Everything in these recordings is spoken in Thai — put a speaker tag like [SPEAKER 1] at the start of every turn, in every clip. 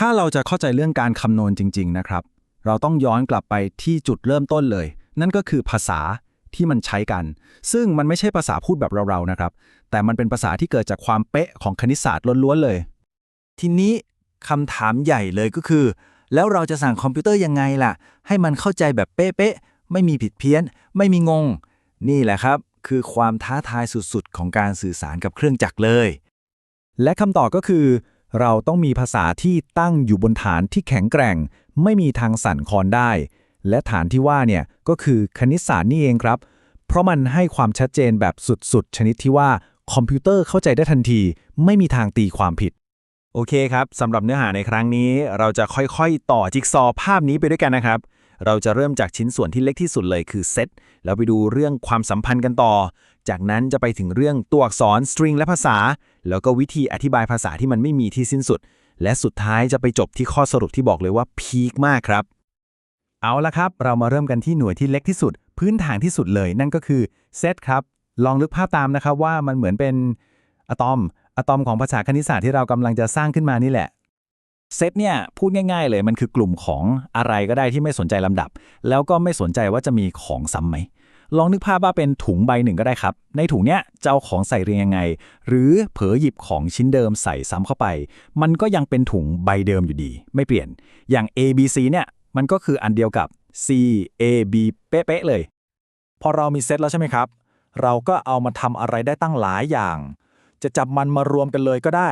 [SPEAKER 1] ถ้าเราจะเข้าใจเรื่องการคำนวณจริง ๆ นะครับ เราต้องย้อนกลับไปที่จุดเริ่มต้นเลย นั่นก็คือภาษาที่มันใช้กัน ซึ่งมันไม่ใช่ภาษาพูดแบบเราๆนะครับ แต่มันเป็นภาษาที่เกิดจากความเป๊ะของคณิตศาสตร์ล้วนๆเลย
[SPEAKER 2] ทีนี้คำถามใหญ่เลยก็คือ แล้วเราจะสั่งคอมพิวเตอร์ยังไงล่ะ ให้มันเข้าใจแบบเป๊ะๆไม่มีผิดเพี้ยน ไม่มีงง นี่แหละครับ คือความท้าทายสุดๆ ของการสื่อสารกับเครื่องจักรเลย
[SPEAKER 1] และคำตอบก็คือ เราต้องมีภาษาที่ตั้งอยู่บนฐานที่แข็งแกร่ง ไม่มีทางสั่นคลอนได้ และฐานที่ว่าเนี่ยก็คือคณิตศาสตร์นี่เองครับ เพราะมันให้ความชัดเจนแบบสุดๆ ชนิดที่ว่าคอมพิวเตอร์เข้าใจได้ทันที ไม่มีทางตีความผิด โอเคครับสำหรับเนื้อหาในครั้งนี้ เราจะค่อยๆ ต่อจิ๊กซอว์ภาพนี้ไปด้วยกันนะครับ เราจะเริ่มจากชิ้นส่วนที่เล็กที่สุดเลยคือเซตแล้วไปดูเรื่องความสัมพันธ์กันต่อ จากนั้นจะไปถึงเรื่องตัวอักษรสตริงและภาษา แล้วก็วิธีอธิบายภาษาที่มันไม่มีที่สิ้นสุด และสุดท้ายจะไปจบที่ข้อสรุปที่บอกเลยว่าพีคมากครับ เอาละครับ เรามาเริ่มกันที่หน่วยที่เล็กที่สุด พื้นฐานที่สุดเลย นั่นก็คือเซตครับ ลองนึกภาพตามนะครับว่ามันเหมือนเป็นอะตอมอะตอมของภาษาคณิตศาสตร์ที่เรากำลังจะสร้างขึ้นมานี่แหละเซตเนี่ยพูดง่าย ๆ เลยมันคือกลุ่มของอะไรก็ได้ที่ไม่สนใจลำดับ แล้วก็ไม่สนใจว่าจะมีของซ้ำไหม ลองนึกภาพว่าเป็นถุงใบหนึ่งก็ได้ครับ ในถุงเนี้ยจะเอาของใส่เรียงยังไง หรือเผลอหยิบของชิ้นเดิมใส่ซ้ำเข้าไป มันก็ยังเป็นถุงใบเดิมอยู่ดี ไม่เปลี่ยน อย่าง A B C เนี่ยมันก็คืออันเดียวกับ C A B เป๊ะๆเลย พอเรามีเซตแล้วใช่ไหมครับ เราก็เอามาทำอะไรได้ตั้งหลายอย่าง จะจับมันมารวมกันเลยก็ได้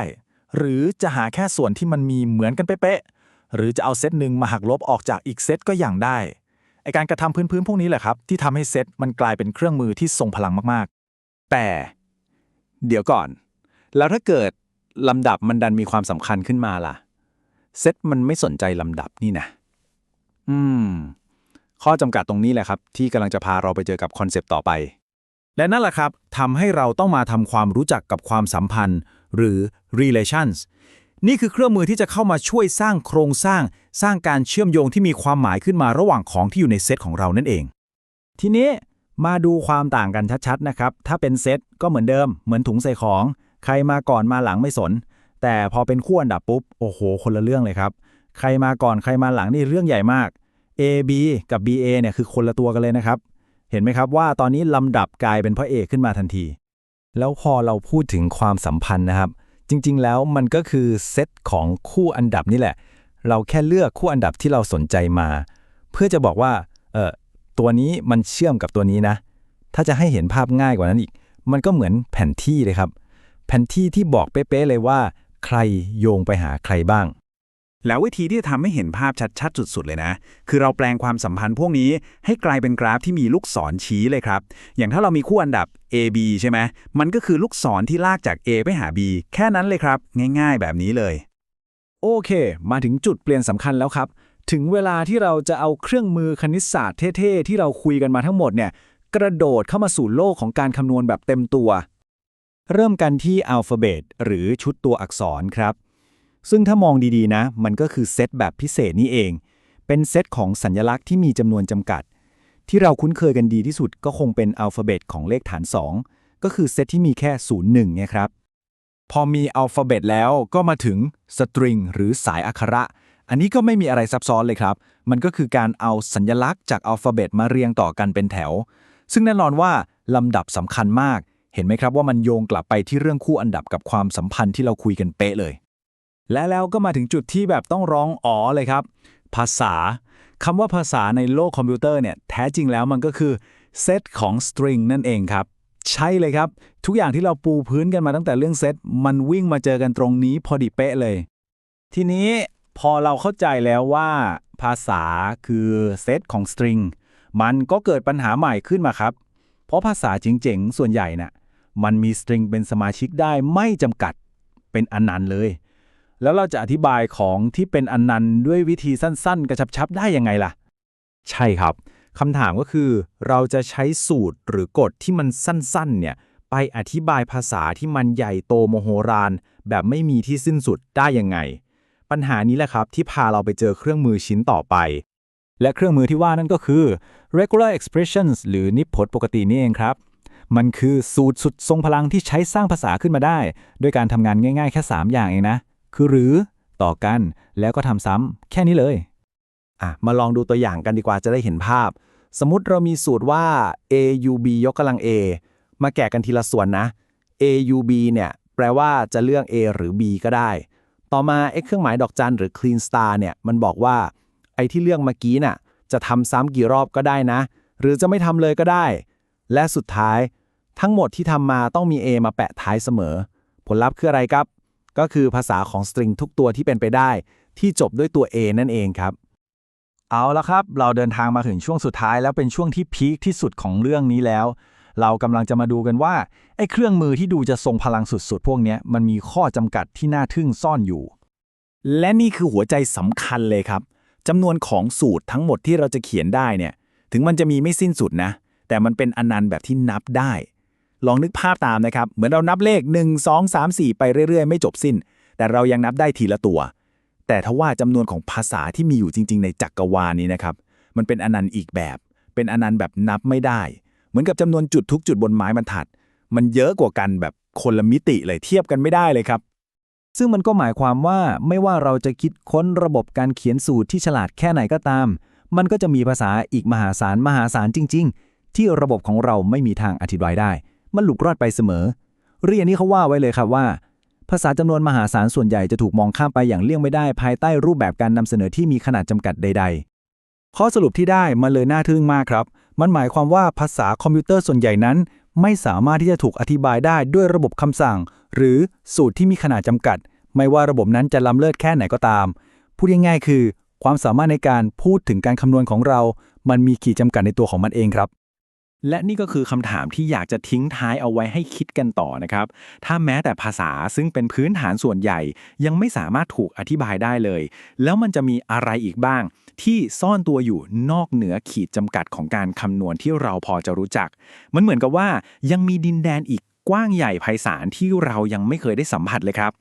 [SPEAKER 1] หรือจะหาแค่ส่วนที่มันมีเหมือนกันเป๊ะๆหรือจะเอาเซตหนึ่งมาหักลบออกจากอีกเซตก็อย่างได้ ไอการกระทำพื้นๆพวกนี้แหละครับ ที่ทำให้เซตมันกลายเป็นเครื่องมือที่ทรงพลังมากๆ แต่เดี๋ยวก่อน แล้วถ้าเกิดลำดับมันดันมีความสำคัญขึ้นมาล่ะ เซตมันไม่สนใจลำดับนี่นะ อืม ข้อจำกัดตรงนี้แหละครับ ที่กำลังจะพาเราไปเจอกับคอนเซปต์ต่อไป และนั่นแหละครับทำให้เราต้องมาทำความรู้จักกับความสัมพันธ์ หรือ relations นี่คือเครื่องมือที่จะเข้ามาช่วยสร้างโครงสร้าง สร้างการเชื่อมโยงที่มีความหมายขึ้นมาระหว่างของที่อยู่ในเซตของเรานั่นเอง ทีนี้มาดูความต่างกันชัดๆนะครับ ถ้าเป็นเซตก็เหมือนเดิม เหมือนถุงใส่ของ ใครมาก่อนมาหลังไม่สน แต่พอเป็นคู่อันดับปุ๊บ โอ้โห คนละเรื่องเลยครับ ใครมาก่อนใครมาหลังนี่เรื่องใหญ่มาก A B กับ B A เนี่ยคือคนละตัวกันเลยนะครับ เห็นไหมครับว่าตอนนี้ลำดับกลายเป็นพระเอกขึ้นมาทันที แล้วพอเราพูดถึงความสัมพันธ์นะครับ จริง ๆ แล้วมันก็คือเซตของคู่อันดับนี่แหละ เราแค่เลือกคู่อันดับที่เราสนใจมา เพื่อจะบอกว่าเออตัวนี้มันเชื่อมกับตัวนี้นะ ถ้าจะให้เห็นภาพง่ายกว่านั้นอีก มันก็เหมือนแผนที่เลยครับ แผนที่ที่บอกเป๊ะๆเลยว่า ใครโยงไปหาใครบ้าง
[SPEAKER 3] แล้ววิธีที่จะทำให้เห็นภาพชัดๆ สุดๆ เลยนะ คือเราแปลงความสัมพันธ์พวกนี้ให้กลายเป็นกราฟที่มีลูกศรชี้เลยครับ อย่างถ้าเรามีคู่อันดับ A B ใช่ไหมมันก็คือลูกศรที่ลากจาก A ไปหา B แค่นั้นเลยครับ ง่ายๆ แบบนี้เลย
[SPEAKER 1] โอเค มาถึงจุดเปลี่ยนสำคัญแล้วครับ ถึงเวลาที่เราจะเอาเครื่องมือคณิตศาสตร์เท่ๆ ที่เราคุยกันมาทั้งหมดเนี่ย กระโดดเข้ามาสู่โลกของการคำนวณแบบเต็มตัว เริ่มกันที่อัลฟาเบตหรือชุดตัวอักษรครับ ซึ่งถ้ามองดีๆนะ มันก็คือเซตแบบพิเศษนี่เอง เป็นเซตของสัญลักษณ์ที่มีจำนวนจำกัด ที่เราคุ้นเคยกันดีที่สุดก็คงเป็นอัลฟาเบตของเลขฐาน 2 ก็คือเซตที่มีแค่ 0 1เนี่ยครับ พอมีอัลฟาเบตแล้วก็มาถึงสตริงหรือสายอักขระ อันนี้ก็ไม่มีอะไรซับซ้อนเลยครับ มันก็คือการเอาสัญลักษณ์จากอัลฟาเบตมาเรียงต่อกันเป็นแถว ซึ่งแน่นอนว่าลำดับสำคัญมาก เห็นไหมครับว่ามันโยงกลับไปที่เรื่องคู่อันดับกับความสัมพันธ์ที่เราคุยกันเป๊ะเลย และแล้วก็มาถึงจุดที่แบบต้องร้องอ๋อเลยครับ ภาษาคำว่าภาษาในโลกคอมพิวเตอร์เนี่ยแท้จริงแล้วมันก็คือเซตของสตริงนั่นเองครับ ใช่เลยครับ ทุกอย่างที่เราปูพื้นกันมาตั้งแต่เรื่องเซตมันวิ่งมาเจอกันตรงนี้พอดีเป๊ะเลย ทีนี้พอเราเข้าใจแล้วว่าภาษาคือเซตของสตริงมันก็เกิดปัญหาใหม่ขึ้นมาครับ เพราะภาษาจริงๆ ส่วนใหญ่น่ะมันมีสตริงเป็นสมาชิกได้ไม่จำกัดเป็นอนันต์เลย แล้วเราจะอธิบายของที่เป็นอนันต์ด้วยวิธีสั้นๆ กระชับๆได้ยังไงล่ะ ใช่ครับคำถามก็คือ เราจะใช้สูตรหรือกฎที่มันสั้นๆ เนี่ยไปอธิบายภาษาที่มันใหญ่โตโมโหรานแบบไม่มีที่สิ้นสุดได้ยังไง ปัญหานี้แหละครับที่พาเราไปเจอเครื่องมือชิ้นต่อไป และเครื่องมือที่ว่านั่นก็คือ regular expressions หรือนิพจน์ปกตินี่เองครับ มันคือสูตรสุดทรงพลังที่ใช้สร้างภาษาขึ้นมาได้ ด้วยการทำงานง่ายๆ แค่ 3 อย่างเองนะ คือหรือ ต่อกันแล้วก็ทำซ้ำแค่นี้เลย
[SPEAKER 2] อะ มาลองดูตัวอย่างกันดีกว่าจะได้เห็นภาพ สมมติเรามีสูตรว่า a u b ยกกำลัง a มาแกะกันทีละส่วนนะ a u b เนี่ย แปลว่าจะเลือก a หรือ b ก็ได้ ต่อมา x เครื่องหมายดอกจันหรือ clean star เนี่ยมันบอกว่า ไอ้ที่เลือกเมื่อกี้น่ะจะทำซ้ำกี่รอบก็ได้นะ หรือจะไม่ทำเลยก็ได้ และสุดท้าย ทั้งหมดที่ทำมาต้องมี a มาแปะท้ายเสมอ ผลลัพธ์คืออะไรครับ ก็คือภาษาของสตริงทุกตัวที่เป็นไปได้ ที่จบด้วยตัว a นั่นเองครับ เอาละครับ เราเดินทางมาถึงช่วงสุดท้ายแล้วเป็นช่วงที่พีคที่สุดของเรื่องนี้แล้ว เรากำลังจะมาดูกันว่าไอ้เครื่องมือที่ดูจะทรงพลังสุดๆ พวกนี้มันมีข้อจำกัดที่น่าทึ่งซ่อนอยู่
[SPEAKER 1] และนี่คือหัวใจสำคัญเลยครับจำนวนของสูตรทั้งหมดที่เราจะเขียนได้เนี่ย ถึงมันจะมีไม่สิ้นสุดนะ แต่มันเป็นอนันต์แบบที่นับได้ ลองนึกภาพตามนะครับ เหมือนเรานับเลข 1 2 3 4 ไปเรื่อย ๆ ไม่จบสิ้น แต่เรายังนับได้ทีละตัว แต่ถ้าว่าจำนวนของภาษาที่มีอยู่จริง ๆ ในจักรวาลนี้นะครับ มันเป็นอนันต์อีกแบบ เป็นอนันต์แบบนับไม่ได้ เหมือนกับจำนวนจุดทุกจุดบนไม้บรรทัด มันเยอะกว่ากันแบบคนละมิติเลยเทียบกันไม่ได้เลยครับ ซึ่งมันก็หมายความว่าไม่ว่าเราจะคิดค้นระบบการเขียนสูตรที่ฉลาดแค่ไหนก็ตาม มันก็จะมีภาษาอีกมหาศาลมหาศาลจริง ๆ ที่ระบบของเราไม่มีทางอธิบายได้ มันหลุกรอดไปเสมอ เรียนนี้เขาว่าไว้เลยครับว่า ภาษาจำนวนมหาศาลส่วนใหญ่จะถูกมองข้ามไปอย่างเลี่ยงไม่ได้ภายใต้รูปแบบการนำเสนอที่มีขนาดจำกัดใด ๆ ข้อสรุปที่ได้มันเลยน่าทึ่งมากครับ มันหมายความว่าภาษาคอมพิวเตอร์ส่วนใหญ่นั้น ไม่สามารถที่จะถูกอธิบายได้ด้วยระบบคำสั่ง หรือสูตรที่มีขนาดจำกัด ไม่ว่าระบบนั้นจะล้ำเลิศแค่ไหนก็ตาม พูดง่ายๆคือ ความสามารถในการพูดถึงการคำนวณของเรา มันมีขีดจำกัดในตัวของมันเองครับ
[SPEAKER 3] และนี่ก็คือคำถามที่อยากจะทิ้งท้ายเอาไว้ให้คิดกันต่อนะครับ ถ้าแม้แต่ภาษาซึ่งเป็นพื้นฐานส่วนใหญ่ ยังไม่สามารถถูกอธิบายได้เลย แล้วมันจะมีอะไรอีกบ้าง ที่ซ่อนตัวอยู่นอกเหนือขีดจำกัดของการคำนวณที่เราพอจะรู้จัก มันเหมือนกับว่ายังมีดินแดนอีกกว้างใหญ่ไพศาลที่เรายังไม่เคยได้สัมผัสเลยครับ